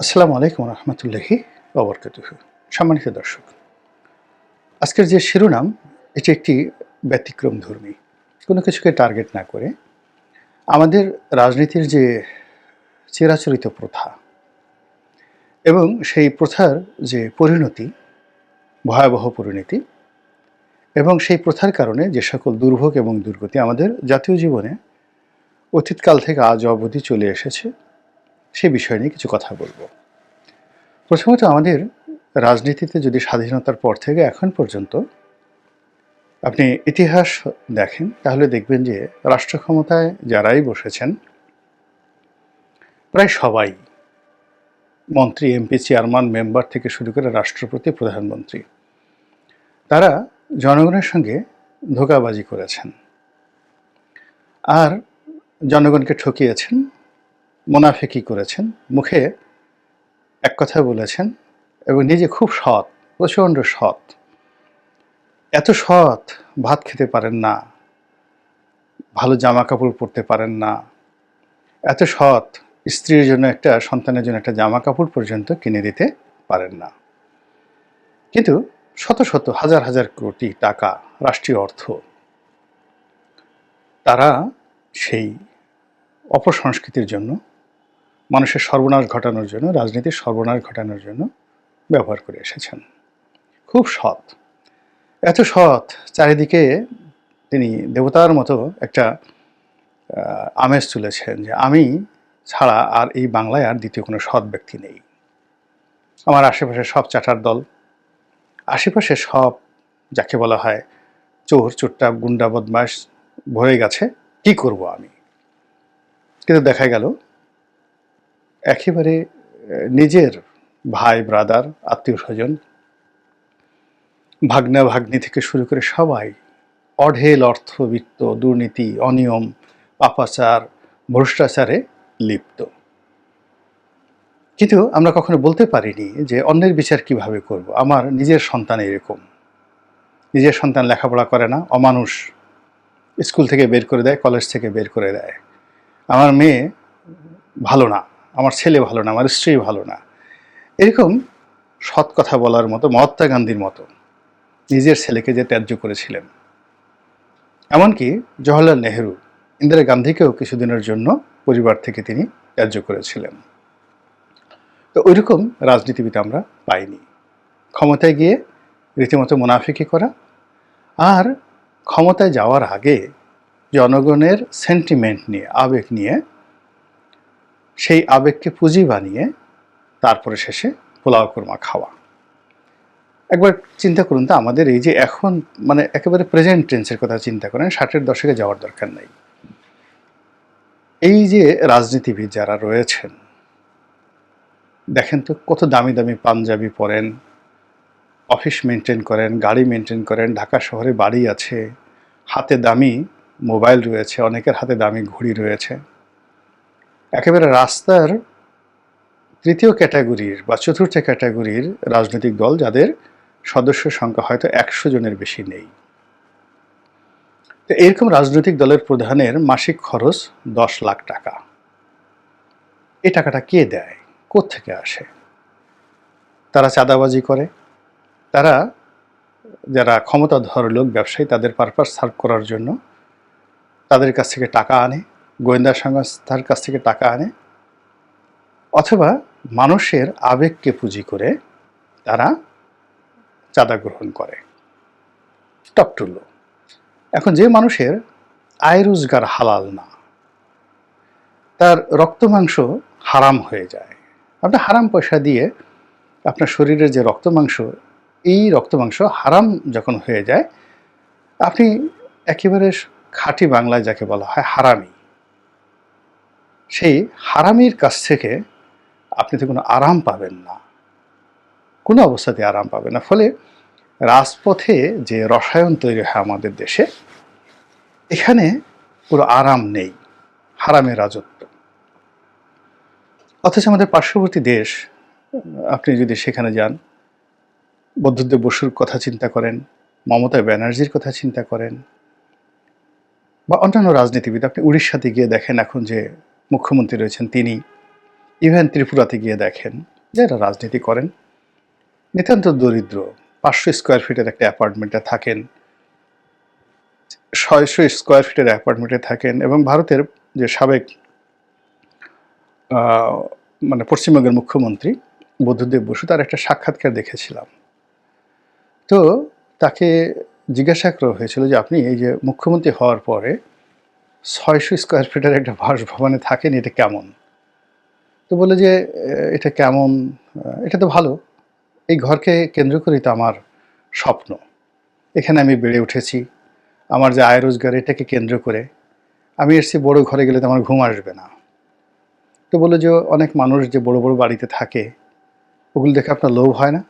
আসসালামু আলাইকুম রহমতুল্লাহি অবরকাতুহ সম্মানিত দর্শক, আজকের যে শিরোনাম, এটি একটি ব্যতিক্রম ধর্মী। কোনো কিছুকে টার্গেট না করে আমাদের রাজনীতির যে চিরাচরিত প্রথা এবং সেই প্রথার যে পরিণতি, ভয়াবহ পরিণতি এবং সেই প্রথার কারণে যে সকল দুর্ভোগ এবং দুর্গতি আমাদের জাতীয় জীবনে অতীতকাল থেকে আজ অবধি চলে এসেছে সে বিষয় নিয়ে কিছু কথা বলব। প্রথমত আমাদের রাজনীতিতে যদি স্বাধীনতার পর থেকে এখন পর্যন্ত আপনি ইতিহাস দেখেন, তাহলে দেখবেন যে রাষ্ট্র ক্ষমতায় যারাই বসেছেন, প্রায় সবাই মন্ত্রী, এমপি, চেয়ারম্যান, মেম্বার থেকে শুরু করে রাষ্ট্রপতি, প্রধানমন্ত্রী, তারা জনগণের সঙ্গে ধোকাবাজি করেছেন। আর জনগণকে ঠকিয়েছেন মোনাফেকি করেছেন, মুখে এক কথা বলেছেন এবং নিজে খুব সৎ, প্রচণ্ড সৎ। এত সৎ, ভাত খেতে পারেন না, ভালো জামা কাপড় পরতে পারেন না। এত সৎ, স্ত্রীর জন্য একটা, সন্তানের জন্য একটা জামা কাপড় পর্যন্ত কিনে দিতে পারেন না। কিন্তু শত শত, হাজার হাজার কোটি টাকা, রাষ্ট্রীয় অর্থ, তারা সেই অপসংস্কৃতির জন্য মানুষের সর্বনাশ ঘটানোর জন্য, রাজনীতির সর্বনাশ ঘটানোর জন্য ব্যবহার করে এসেছেন। খুব সৎ। এত সৎ, চারিদিকে তিনি দেবতার মতো একটা আমেজ তুলেছেন যে আমি ছাড়া আর এই বাংলায় আর দ্বিতীয় কোনো সৎ ব্যক্তি নেই। আমার আশেপাশে সব চাটার দল আশেপাশে সব যাকে বলা হয় চোর, চোরটা, গুন্ডা বদমাস ভরে গেছে, কি করব আমি? কিন্তু দেখা গেল একেবারে নিজের ভাই ব্রাদার আত্মীয় স্বজন, ভাগ্না ভাগ্নি থেকে শুরু করে সবাই, অঢেল অর্থবিত্ত, দুর্নীতি, অনিয়ম, পাপাচার, ভ্রষ্টাচারে লিপ্ত। কিন্তু আমরা কখনো বলতে পারিনি যে অন্যের বিচার কীভাবে করব। আমার নিজের সন্তান এরকম। নিজের সন্তান লেখাপড়া করে না, অমানুষ স্কুল থেকে বের করে দেয়, কলেজ থেকে বের করে দেয়। আমার মেয়ে ভালো না। আমার ছেলে ভালো না, আমার স্ত্রী ভালো না। এরকম সৎ কথা বলার মতো মহাত্মা গান্ধীর মতো নিজের ছেলেকে যে ত্যায্য করেছিলেন। এমনকি জওয়াহরলাল নেহেরু, ইন্দিরা গান্ধীকেও কিছুদিনের জন্য পরিবার থেকে তিনি ত্যায্য করেছিলেন। তো ওইরকম রাজনীতিবিদ আমরা পাইনি। ক্ষমতায় গিয়ে রীতিমতো মুনাফিকি করা আর ক্ষমতায় যাওয়ার আগে জনগণের সেন্টিমেন্ট নিয়ে, আবেগ নিয়ে সেই আবেগকে পুঁজি বানিয়ে তারপরে শেষে পোলাও কোরমা খাওয়া। একবার চিন্তা করুন তো, আমাদের এই যে এখন মানে একেবারে প্রেজেন্ট টেন্সের কথা চিন্তা করেন, ষাটের দশকে যাওয়ার দরকার নেই। এই যে রাজনীতিবিদ যারা রয়েছেন, দেখেন তো কত দামি দামি পাঞ্জাবি পরেন অফিস মেনটেন করেন, গাড়ি মেনটেন করেন, ঢাকা শহরে বাড়ি আছে, হাতে দামি মোবাইল রয়েছে, অনেকের হাতে দামি ঘড়ি রয়েছে। একেবারে রাস্তার তৃতীয় ক্যাটাগরির বা চতুর্থ ক্যাটাগরির রাজনৈতিক দল যাদের সদস্য সংখ্যা হয়তো একশো জনের বেশি নেই। তো এরকম রাজনৈতিক দলের প্রধানের মাসিক খরচ দশ লাখ টাকা। এই টাকাটা কে দেয়? থেকে আসে? তারা চাঁদাবাজি করে। তারা যারা ক্ষমতাধর লোক ব্যবসায়ী, তাদের পারপাস সার্ভ করার জন্য তাদের কাছ থেকে টাকা আনে। গোয়েন্দা সংস্থার কাছ থেকে টাকা আনে, অথবা মানুষের আবেগকে পুঁজি করে তারা চাঁদা গ্রহণ করে। টকটুল্য এখন যে মানুষের আয় রোজগার হালাল না, তার রক্ত মাংস হারাম হয়ে যায়। আপনি হারাম পয়সা দিয়ে আপনার শরীরের যে রক্ত মাংস, এই রক্ত মাংস হারাম যখন হয়ে যায়, আপনি একেবারে খাঁটি বাংলায় যাকে বলা হয় হারামি। সেই হারামির কাছ থেকে আপনি তো কোনো আরাম পাবেন না। কোনো অবস্থাতে আরাম পাবেন না। ফলে রাজপথে যে রসায়ন তৈরি হয় আমাদের দেশে, এখানে পুরো আরাম নেই, হারামের রাজত্ব। অথচ আমাদের পার্শ্ববর্তী দেশ, আপনি যদি সেখানে যান বৌদ্ধদেব বসুর কথা চিন্তা করেন, মমতা ব্যানার্জির কথা চিন্তা করেন, বা অন্যান্য রাজনীতিবিদ, আপনি উড়িষ্যাতে গিয়ে দেখেন এখন যে মুখ্যমন্ত্রী রয়েছেন তিনি। ইভেন ত্রিপুরাতে গিয়ে দেখেন যারা রাজনীতি করেন। নিতান্ত দরিদ্র, পাঁচশো স্কোয়ার ফিটের একটা অ্যাপার্টমেন্টে থাকেন। ছয়শো স্কোয়ার ফিটের অ্যাপার্টমেন্টে থাকেন এবং ভারতের যে সাবেক মানে পশ্চিমবঙ্গের মুখ্যমন্ত্রী বুদ্ধদেব বসু, তার একটা সাক্ষাৎকার দেখেছিলাম। তো তাকে জিজ্ঞাসা করা হয়েছিল যে আপনি এই যে মুখ্যমন্ত্রী হওয়ার পরে ছয়শো স্কোয়ার ফিটের একটা বাসভবনে থাকেন, এটা কেমন? তো বলে যে এটা কেমন? এটা তো ভালো। এই ঘরকে কেন্দ্র করেই তো আমার স্বপ্ন। এখানে আমি বেড়ে উঠেছি। আমার যে আয় রোজগার, এটাকে কেন্দ্র করে আমি এসছি, বড় ঘরে গেলে তো আমার ঘুম আসবে না। তো বলে যে, অনেক মানুষ যে বড় বড় বাড়িতে থাকে, ওগুলো দেখে আপনার লোভ হয় না?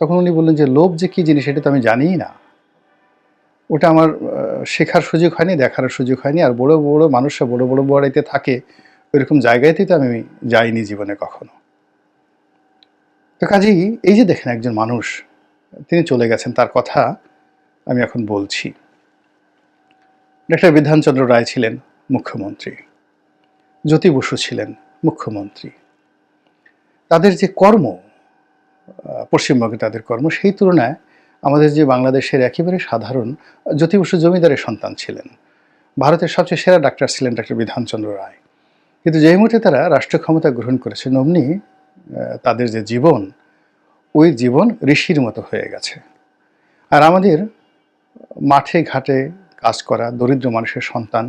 তখন উনি বললেন যে, লোভ যে কী জিনিস এটা তো আমি জানিই না। ওটা আমার শেখার সুযোগ হয়নি, দেখার সুযোগ হয়নি। আর বড় বড় মানুষরা বড় বড় বাড়িতে থাকে, ওইরকম জায়গাতেই তো আমি যাইনি জীবনে কখনো। তো কাজেই এই যে দেখেন একজন মানুষ, তিনি চলে গেছেন, তার কথা আমি এখন বলছি। ডাক্তার বিধানচন্দ্র রায় ছিলেন মুখ্যমন্ত্রী, জ্যোতি বসু ছিলেন মুখ্যমন্ত্রী। তাদের যে কর্ম পশ্চিমবঙ্গে তাদের কর্ম, সেই তুলনায় আমাদের যে বাংলাদেশের একেবারে সাধারণ জ্যোতি বসু জমিদারের সন্তান ছিলেন, ভারতের সবচেয়ে সেরা ডাক্তার ছিলেন ডাক্তার বিধানচন্দ্র রায়। কিন্তু যেই মুহূর্তে তারা রাষ্ট্র ক্ষমতা গ্রহণ করেছেন অমনি তাদের যে জীবন, ওই জীবন ঋষির মতো হয়ে গেছে। আর আমাদের মাঠে ঘাটে কাজ করা দরিদ্র মানুষের সন্তান,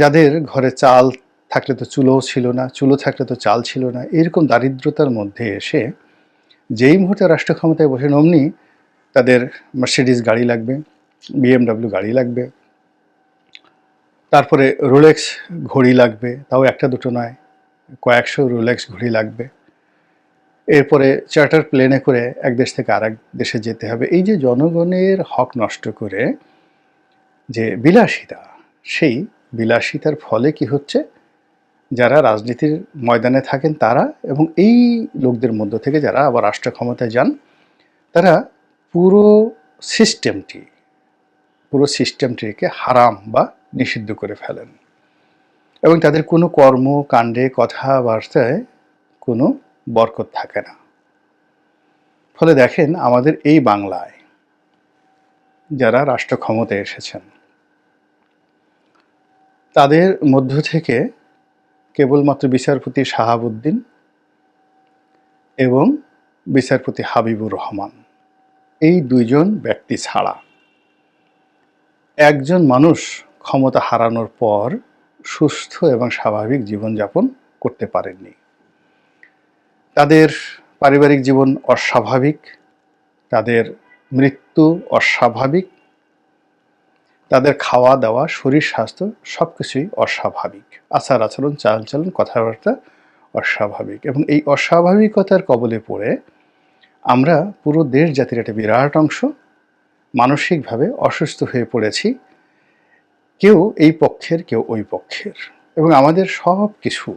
যাদের ঘরে চাল থাকলে তো চুলোও ছিল না, চুলো থাকলে তো চাল ছিল না, এরকম দারিদ্রতার মধ্যে এসে যেই মুহূর্তে রাষ্ট্র ক্ষমতায় বসেন অমনি তাদের মার্সিডিস গাড়ি লাগবে বিএমডাব্লিউ গাড়ি লাগবে, তারপরে রোলেক্স ঘড়ি লাগবে, তাও একটা দুটো নয়, কয়েকশো রোলেক্স ঘড়ি লাগবে। এরপরে চার্টার প্লেনে করে এক দেশ থেকে আরেক দেশে যেতে হবে। এই যে জনগণের হক নষ্ট করে যে বিলাসিতা, সেই বিলাসিতার ফলে কি হচ্ছে? যারা রাজনীতির ময়দানে থাকেন তারা এবং এই লোকদের মধ্য থেকে যারা আবার রাষ্ট্র ক্ষমতায় যান, তারা পুরো সিস্টেমটি, পুরো সিস্টেমটিকে হারাম বা নিষিদ্ধ করে ফেলেন। এবং তাদের কোনো কর্ম, কাণ্ডে, কথাবার্তায় কোনো বরকত থাকে না। ফলে দেখেন আমাদের এই বাংলায় যারা রাষ্ট্র ক্ষমতায় এসেছেন, তাদের মধ্য থেকে কেবলমাত্র বিচারপতি শাহাবুদ্দিন এবং বিচারপতি হাবিবুর রহমান। এই দুইজন ব্যক্তি ছাড়া একজন মানুষ ক্ষমতা হারানোর পর সুস্থ এবং স্বাভাবিক জীবনযাপন করতে পারেননি। তাদের পারিবারিক জীবন অস্বাভাবিক, তাদের মৃত্যু অস্বাভাবিক তাদের খাওয়া দাওয়া, শরীর স্বাস্থ্য সব কিছুই অস্বাভাবিক। আচার আচরণ, চালচলন, কথাবার্তা অস্বাভাবিক এবং এই অস্বাভাবিকতার কবলে পড়ে আমরা পুরো দেশ জাতির একটা বিরাট অংশ মানসিকভাবে অসুস্থ হয়ে পড়েছি। কেউ এই পক্ষের, কেউ ওই পক্ষের এবং আমাদের সব কিছু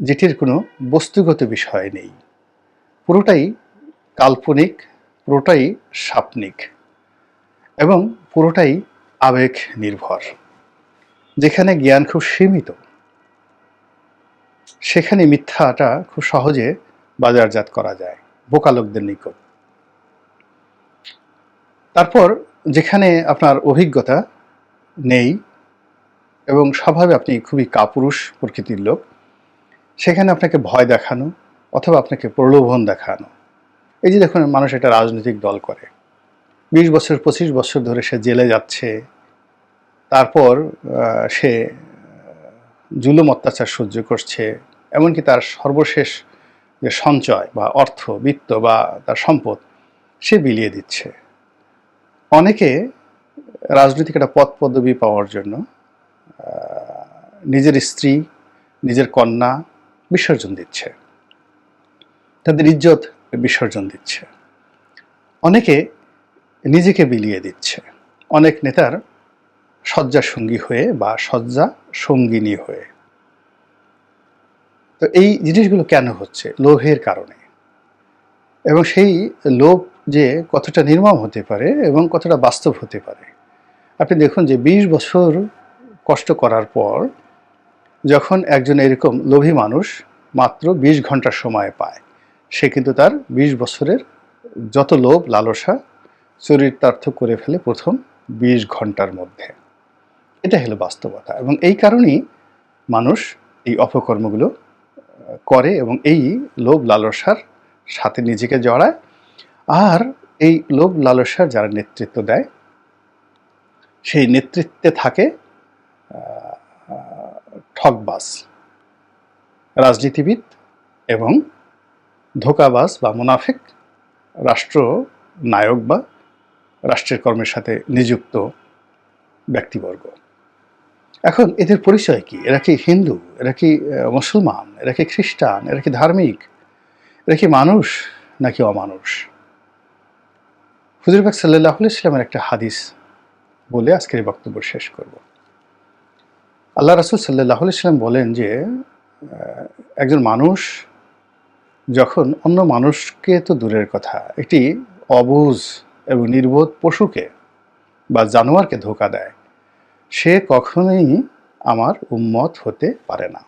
যেটির কোনো বস্তুগত বিষয় নেই। পুরোটাই কাল্পনিক, পুরোটাই সাপনিক এবং পুরোটাই আবেগ নির্ভর, যেখানে জ্ঞান খুব সীমিত। সেখানে মিথ্যাটা খুব সহজে বাজারজাত করা যায়, বোকা লোকদের নিকট। তারপর যেখানে আপনার অভিজ্ঞতা নেই এবং স্বভাবে আপনি খুবই কাপুরুষ প্রকৃতির লোক, সেখানে আপনাকে ভয় দেখানো অথবা আপনাকে প্রলোভন দেখানো। এই যে দেখুন, মানুষ এটা রাজনৈতিক দল করে। বিশ বছর, পঁচিশ বছর ধরে সে জেলে যাচ্ছে। তারপর সে জুলুম অত্যাচার সহ্য করছে। এমনকি তার সর্বশেষ যে সঞ্চয় বা অর্থ, বিত্ত বা তার সম্পদ, সে বিলিয়ে দিচ্ছে। অনেকে রাজনৈতিক একটা পদ পদবি পাওয়ার জন্য নিজের স্ত্রী, নিজের কন্যা বিসর্জন দিচ্ছে। তাদের ইজ্জত বিসর্জন দিচ্ছে। অনেকে নিজেকে বিলিয়ে দিচ্ছে। অনেক নেতার শয্যা সঙ্গী হয়ে বা শয্যা সঙ্গিনী হয়ে। তো এই জিনিসগুলো কেন হচ্ছে? লোভের কারণে। এবং সেই লোভ যে কতটা নির্মম হতে পারে এবং কতটা বাস্তব হতে পারে। আপনি দেখুন যে বিশ বছর কষ্ট করার পর যখন একজন এরকম লোভী মানুষ মাত্র বিশ ঘণ্টার সময় পায়, সে কিন্তু তার বিশ বছরের যত লোভ, লালসা চরিতার্থ করে ফেলে প্রথম বিশ ঘণ্টার মধ্যে। এটা হলো বাস্তবতা এবং এই কারণেই মানুষ এই অপকর্মগুলো করে এবং এই লোভ লালসার সাথে নিজেকে জড়ায়। আর এই লোভ লালসার যারা নেতৃত্ব দেয় সেই নেতৃত্বে থাকে আহ, ঠকবাজ রাজনীতিবিদ এবং ধোকাবাস বা মুনাফিক রাষ্ট্র নায়ক বা রাষ্ট্রের কর্মের সাথে নিযুক্ত ব্যক্তিবর্গ। এখন এদের পরিচয় কি? এরা কি হিন্দু? এরা কি মুসলমান? এরা কি খ্রিস্টান? এরা কি ধার্মিক? এরা কি মানুষ নাকি অমানুষ? হুজুরবাগ সাল্লাহ ইসলামের একটা হাদিস বলে আজকের এই বক্তব্য শেষ করব। আল্লাহ রাসুল সাল্লাহ ইসলাম বলেন যে একজন মানুষ যখন অন্য মানুষকে তো দূরের কথা, একটি অবুজ এবং নির্বোধ পশুকে বা জানোয়ারকে ধোকা দেয়, সে কখনোই আমার উম্মত হতে পারে না।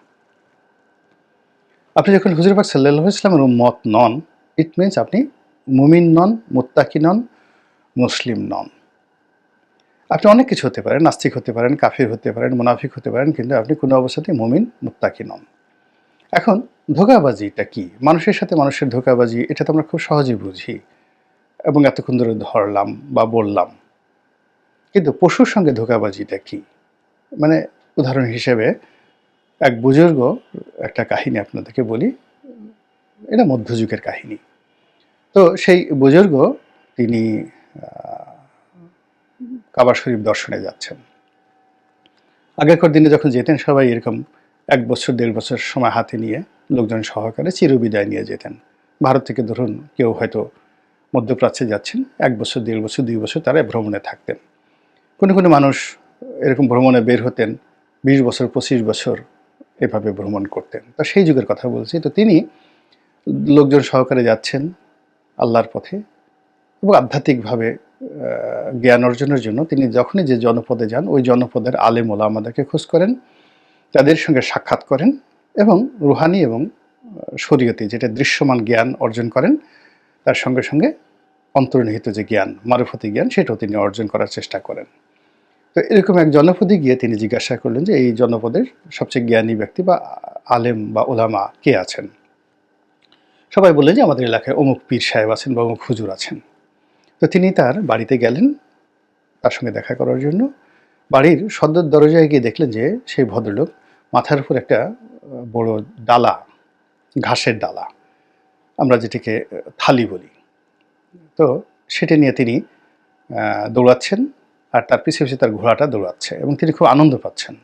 আপনি যখন হুজুরবাগ সাল্লাহ ইসলামের উম্মত নন ইট মিনস আপনি মুমিন নন, মুত্তাকি নন, মুসলিম নন। আপনি অনেক কিছু হতে পারেন, নাস্তিক হতে পারেন, কাফির হতে পারেন, মুনাফিক হতে পারেন, কিন্তু আপনি কোনো অবস্থাতেই মুমিন, মুত্তাকি নন। এখন ধোকাবাজিটা কি? মানুষের সাথে মানুষের ধোকাবাজি, এটা তো আমরা খুব সহজেই বুঝি। এবং এতক্ষণ ধরে ধরলাম বা বললাম। কিন্তু পশুর সঙ্গে ধোকাবাজিটা কি? মানে উদাহরণ হিসেবে এক বুজুর্গ একটা কাহিনী আপনাদেরকে বলি। এটা মধ্যযুগের কাহিনী। তো সেই বুজুর্গ তিনি কাবা শরীফ দর্শনে যাচ্ছেন। আগেকার দিনে যখন যেতেন সবাই এরকম এক বছর, দেড় বছর সময় হাতে নিয়ে লোকজন সহকারে চিরবিদায় নিয়ে যেতেন। ভারত থেকে ধরুন কেউ হয়তো মধ্যপ্রাচ্যে যাচ্ছেন, এক বছর, দেড় বছর, দুই বছর তারা ভ্রমণে থাকতেন। কোনো কোনো মানুষ এরকম ভ্রমণে বের হতেন, বিশ বছর, পঁচিশ বছর এভাবে ভ্রমণ করতেন। তা সেই যুগের কথা বলছি। তো তিনি লোকজন সহকারে যাচ্ছেন আল্লাহর পথে এবং আধ্যাত্মিকভাবে জ্ঞান অর্জনের জন্য তিনি যখনই যে জনপদে যান, ওই জনপদের আলেম ওলামাদেরকে খোঁজ করেন, তাদের সঙ্গে সাক্ষাৎ করেন এবং রুহানি এবং শরীয়তি যেটা দৃশ্যমান জ্ঞান অর্জন করেন তার সঙ্গে সঙ্গে অন্তর্নিহিত যে জ্ঞান, মারুফতি জ্ঞান, সেটাও তিনি অর্জন করার চেষ্টা করেন। তো এরকম এক জনপদে গিয়ে তিনি জিজ্ঞাসা করলেন যে, এই জনপদের সবচেয়ে জ্ঞানী ব্যক্তি বা আলেম বা ওলামা কে আছেন? সবাই বললেন যে, আমাদের এলাকায় অমুক পীর সাহেব আছেন বা অমুক হুজুর আছেন। তো তিনি তার বাড়িতে গেলেন তার সঙ্গে দেখা করার জন্য। বাড়ির সদর দরজায় গিয়ে দেখলেন যে, সেই ভদ্রলোক মাথার উপর একটা বড় ডালা, ঘাসের ডালা। আমরা যেটিকে থালি বলি। তো সেটা নিয়ে তিনি দৌড়াচ্ছেন আর তার পিছিয়ে পিছিয়ে তার ঘোড়াটা দৌড়াচ্ছে এবং তিনি খুব আনন্দ পাচ্ছেন।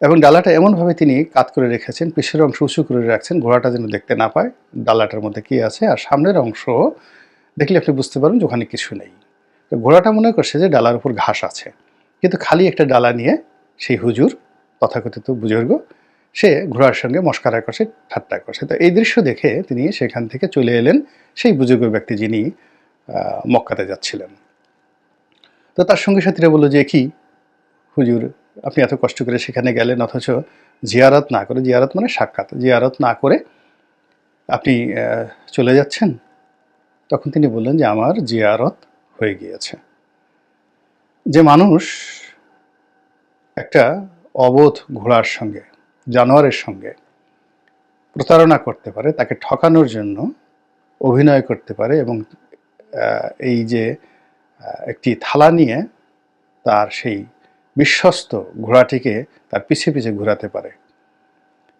এবং ডালাটা এমনভাবে তিনি কাত করে রেখেছেন পিছের অংশ উঁচু করে রাখছেন, ঘোড়াটা যেন দেখতে না পায়, ডালাটার মধ্যে কী আছে, আর সামনের অংশ দেখলে আপনি বুঝতে পারেন যে ওখানে কিছু নেই। তো ঘোড়াটা মনে করছে যে ডালার উপর ঘাস আছে, কিন্তু খালি একটা ডালা নিয়ে সেই হুজুর, তথাকথিত বুজুর্গ সে ঘোড়ার সঙ্গে মস্কারা করছে ঠাট্টা করছে তো এই দৃশ্য দেখে তিনি সেখান থেকে চলে এলেন সেই বুজুর্গ ব্যক্তি যিনি মক্কাতে যাচ্ছিলেন। তো তার সঙ্গে সাথীরা বলল যে, কি? হুজুর, আপনি এত কষ্ট করে সেখানে গেলেন, অথচ জিয়ারত না করে, জিয়ারত মানে সাক্ষাৎ। জিয়ারত না করে আপনি চলে যাচ্ছেন? তখন তিনি বললেন যে, আমার জিয়ারত হয়ে গিয়েছে। যে মানুষ একটা অবোধ ঘোড়ার সঙ্গে জানোয়ারের সঙ্গে প্রতারণা করতে পারে, তাকে ঠকানোর জন্য অভিনয় করতে পারে এবং এই যে একটি থালা নিয়ে তার সেই বিশ্বস্ত ঘোড়াটিকে তার পিছে পিছে ঘোরাতে পারে।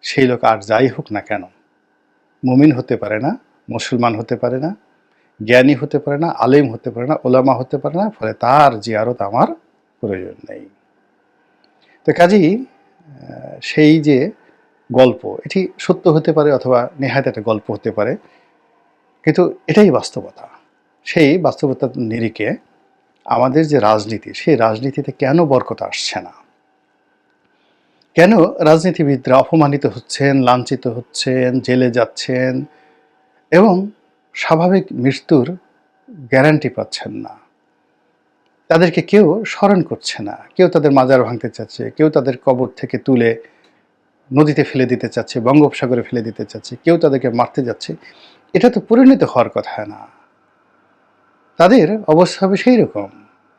সেই লোক আর যাই হোক না কেন, মুমিন হতে পারে না, মুসলমান হতে পারে না, জ্ঞানী হতে পারে না, আলেম হতে পারে না, ওলামা হতে পারে না, ফলে তার জিয়ারত আমার প্রয়োজন নেই। তো কাজেই সেই যে গল্প, এটি সত্য হতে পারে অথবা নেহাত একটা গল্প হতে পারে, কিন্তু এটাই বাস্তবতা। সেই বাস্তবতার নিরিখে আমাদের যে রাজনীতি, সেই রাজনীতিতে কেন বরকত আসছে না? কেন রাজনীতিবিদরা অপমানিত হচ্ছেন, লাঞ্ছিত হচ্ছেন, জেলে যাচ্ছেন এবং স্বাভাবিক মৃত্যুর গ্যারান্টি পাচ্ছেন না? তাদেরকে কেউ স্মরণ করছে না। কেউ তাদের মাজার ভাঙতে চাচ্ছে, কেউ তাদের কবর থেকে তুলে নদীতে ফেলে দিতে চাচ্ছে, বঙ্গোপসাগরে ফেলে দিতে চাচ্ছে, কেউ তাদেরকে মারতে যাচ্ছে। এটা তো পরিণত হওয়ার কথা না। তাদের অবস্থা হবে সেই রকম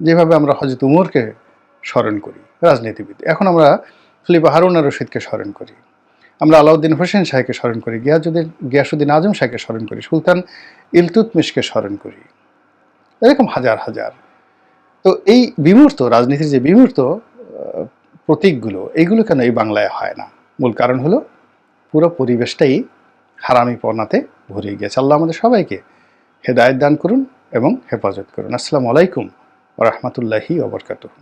যেভাবে আমরা হজরত উমরকে স্মরণ করি, রাজনীতিবিদ। এখন আমরা খলিফা হারুনা রশিদকে স্মরণ করি। আমরা আলাউদ্দিন হোসেন শাহকে স্মরণ করি, গিয়াজুদ্দিন, গিয়াসুদ্দিন আজম শাহকে স্মরণ করি, সুলতান ইলতুতমিশকে স্মরণ করি। এরকম হাজার হাজার। তো এই বিমূর্ত, রাজনীতির যে বিমূর্ত প্রতীকগুলো এইগুলো কেন এই বাংলায় হয় না? মূল কারণ হলো পুরো পরিবেশটাই হারামি পর্নাতে ভরে গিয়েছে। আল্লাহ আমাদের সবাইকে হেদায়ত দান করুন এবং হেফাজত করুন। আসসালামু আলাইকুম রহমতুল্লাহি ওবরকাতুহ